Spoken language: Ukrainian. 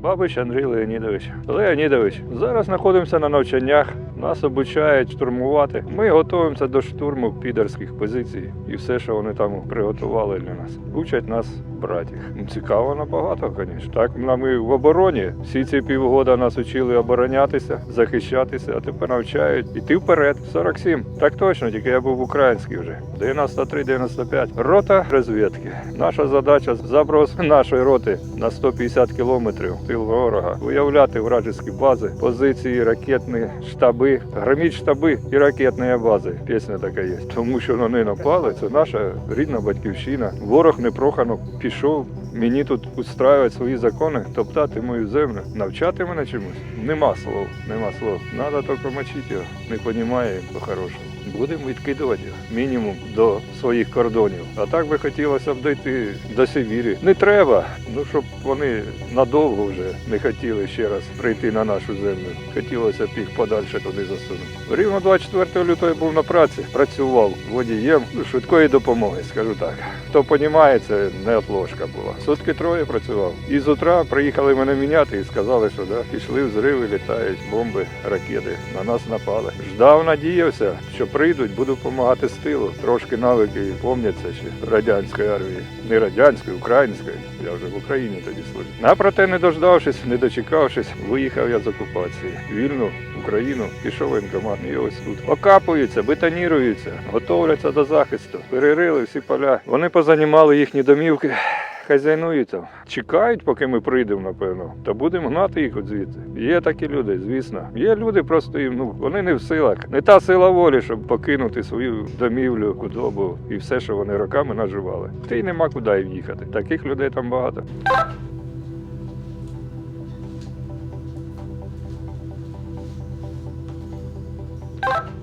Бабич Андрій Леонідович. Леонідович, зараз знаходимося на навчаннях. Нас обучають штурмувати. Ми готуємося до штурму підерських позицій і все, що вони там приготували для нас. Учать нас брати їх. Ну, Цікаво набагато, звісно. Так ми в обороні. Всі ці півгода нас учили оборонятися, захищатися, а тепер навчають іти вперед. 47. Так точно, тільки я був в українській вже. 93-95. Рота розвідки. Наша задача заброс нашої роти на 150 кілометрів тил ворога, виявляти вражеські бази, позиції, ракетні штаби, громіть штаби і ракетні бази. Пісня така є. Тому що вони напали, це наша рідна батьківщина. Ворог непрохано пішов. Мені тут устраювати свої закони, топтати мою землю, навчати мене чомусь. Нема слов, нема слов. Надо тільки мочити його. Не понімає по-хорошому. Будемо відкидувати мінімум до своїх кордонів. А так би хотілося б дійти до Сибірі. Не треба. Ну щоб вони надовго вже не хотіли ще раз прийти на нашу землю. Хотілося б їх подальше туди засунути. Рівно 24 лютого я був на праці, працював водієм швидкої допомоги, скажу так. Хто понімає, це не отложка була. Сутки троє працював. І з утра приїхали мене міняти і сказали, що да, пішли взриви, літають бомби, ракети. На нас напали. Ждав, надіявся, що прийдуть, буду допомагати з тилу. Трошки навики помняться ще радянської армії. Не радянської, української. Я вже в Україні тоді служив. А проте, не дождавшись, не дочекавшись, виїхав я з окупації. Вільну Україну пішов воєнкомат. І ось тут окапуються, бетоніруються, готовляться до захисту. Перерили всі поля. Вони позанімали їхні домівки хазяйнують там. Чекають, поки ми прийдемо, напевно, та будемо гнати їх от звідси. Є такі люди, звісно. Є люди, просто їм ну вони не в силах. Не та сила волі, щоб покинути свою домівлю, худобу і все, що вони роками наживали. Та й нема куди їм їхати. Таких людей там багато. you